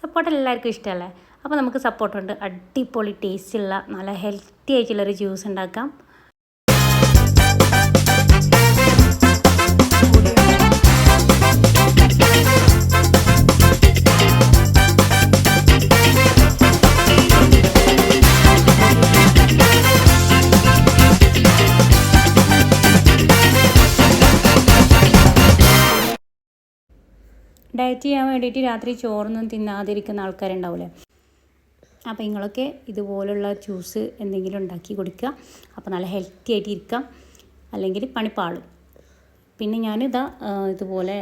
Support എല്ലാവർക്കും ഇഷ്ടമല്ലേ? അപ്പോൾ നമുക്ക് സപ്പോർട്ട് ഉണ്ട് അടിപൊളി ടേസ്റ്റുള്ള നല്ല ഹെൽത്തി ആയിട്ടുള്ളൊരു ജ്യൂസ് ഉണ്ടാക്കാം. ഡയറ്റ് ചെയ്യാൻ വേണ്ടിയിട്ട് രാത്രി ചോറൊന്നും തിന്നാതിരിക്കുന്ന ആൾക്കാരുണ്ടാവില്ലേ അപ്പോൾ നിങ്ങളൊക്കെ ഇതുപോലുള്ള ജ്യൂസ് എന്തെങ്കിലും ഉണ്ടാക്കി കൊടുക്കുക. അപ്പോൾ നല്ല ഹെൽത്തി ആയിട്ട് ഇരിക്കാം. അല്ലെങ്കിൽ പണിപ്പാളും. പാളും പിന്നെ ഞാനിതാ ഇതുപോലെ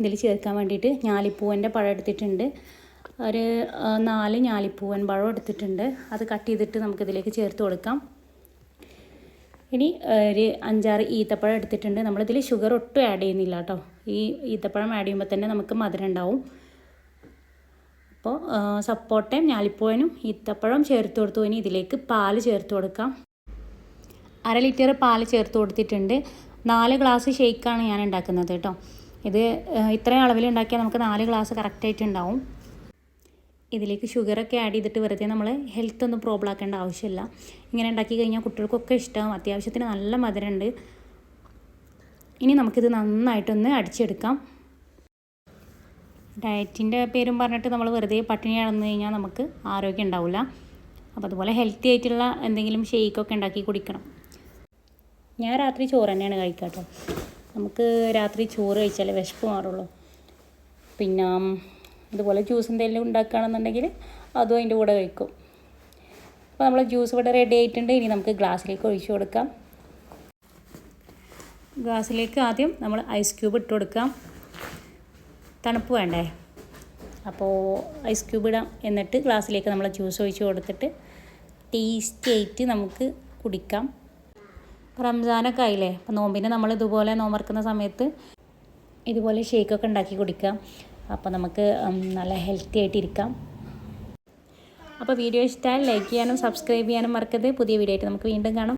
ഇതിൽ ചേർക്കാൻ വേണ്ടിയിട്ട് ഞാലിപ്പൂവന്റെ പഴം എടുത്തിട്ടുണ്ട്. ഒരു നാല് ഞാലിപ്പൂവൻ പഴം എടുത്തിട്ടുണ്ട്. അത് കട്ട് ചെയ്തിട്ട് നമുക്കിതിലേക്ക് ചേർത്ത് കൊടുക്കാം. ഇനി ഒരു അഞ്ചാറ് ഈത്തപ്പഴം എടുത്തിട്ടുണ്ട്. നമ്മളിതിൽ ഷുഗർ ഒട്ടും ആഡ് ചെയ്യുന്നില്ല കേട്ടോ ഈ ഈത്തപ്പഴം ആഡ് ചെയ്യുമ്പോൾ തന്നെ നമുക്ക് മധുരം ഉണ്ടാവും. അപ്പോൾ സപ്പോട്ടയും ഞാലിപ്പൂവനും ഈത്തപ്പഴം ചേർത്ത് കൊടുത്തു. ഇനി ഇതിലേക്ക് പാൽ ചേർത്ത് കൊടുക്കാം. അര ലിറ്റർ പാൽ ചേർത്ത് കൊടുത്തിട്ടുണ്ട്. നാല് ഗ്ലാസ് ഷേക്കാണ് ഞാൻ ഉണ്ടാക്കുന്നത് കേട്ടോ ഇത് ഇത്രയും അളവിൽ ഉണ്ടാക്കിയാൽ നമുക്ക് നാല് ഗ്ലാസ് കറക്റ്റായിട്ട് ഉണ്ടാവും. ഇതിലേക്ക് ഷുഗറൊക്കെ ആഡ് ചെയ്തിട്ട് വെറുതെ നമ്മൾ ഹെൽത്ത് ഒന്നും പ്രോബ്ലം ആക്കേണ്ട ആവശ്യമില്ല. ഇങ്ങനെ ഉണ്ടാക്കി കഴിഞ്ഞാൽ കുട്ടികൾക്കൊക്കെ ഇഷ്ടമാവും അത്യാവശ്യത്തിന് നല്ല മധുരമുണ്ട് ഇനി നമുക്കിത് നന്നായിട്ടൊന്ന് അടിച്ചെടുക്കാം. ഡയറ്റിന്റെ പേരും പറഞ്ഞിട്ട് നമ്മൾ വെറുതെ പട്ടിണി കിടന്നു കഴിഞ്ഞാൽ നമുക്ക് ആരോഗ്യം ഉണ്ടാവില്ല അപ്പോൾ അതുപോലെ ഹെൽത്തി ആയിട്ടുള്ള എന്തെങ്കിലും ഷെയ്ക്കൊക്കെ ഉണ്ടാക്കി കുടിക്കണം. ഞാൻ രാത്രി ചോറ് തന്നെയാണ് കഴിക്കുക കേട്ടോ നമുക്ക് രാത്രി ചോറ് കഴിച്ചാലേ വിശപ്പ് മാറുള്ളൂ. പിന്നെ ഉം, ഇതുപോലെ ജ്യൂസ് എന്തെങ്കിലും ഉണ്ടാക്കുകയാണെന്നുണ്ടെങ്കിൽ അതും അതിന്റെ കൂടെ കഴിക്കും. അപ്പോൾ നമ്മൾ ജ്യൂസ് ഇവിടെ റെഡി ആയിട്ടുണ്ട്. ഇനി നമുക്ക് ഗ്ലാസ്സിലേക്ക് ഒഴിച്ചു കൊടുക്കാം. ഗ്ലാസ്സിലേക്ക് ആദ്യം നമ്മൾ ഐസ് ക്യൂബ് ഇട്ട് കൊടുക്കാം. തണുപ്പ് വേണ്ടേ? അപ്പോൾ ഐസ് ക്യൂബ് ഇടാം. എന്നിട്ട് ഗ്ലാസ്സിലേക്ക് നമ്മൾ ജ്യൂസ് ഒഴിച്ച് കൊടുത്തിട്ട് ടേസ്റ്റി ആയിട്ട് നമുക്ക് കുടിക്കാം. റംസാനൊക്കെ ആയില്ലേ? അപ്പോൾ നോമ്പിന് നമ്മൾ ഇതുപോലെ നോമ്പറക്കുന്ന സമയത്ത് ഇതുപോലെ ഷേക്കൊക്കെ ഉണ്ടാക്കി കുടിക്കാം. അപ്പോൾ നമുക്ക് നല്ല ഹെൽത്തി ആയിട്ടിരിക്കാം അപ്പോൾ വീഡിയോ ഇഷ്ടമായാൽ ലൈക്ക് ചെയ്യാനും സബ്സ്ക്രൈബ് ചെയ്യാനും മറക്കരുത്. പുതിയ വീഡിയോ ആയിട്ട് നമുക്ക് വീണ്ടും കാണാം.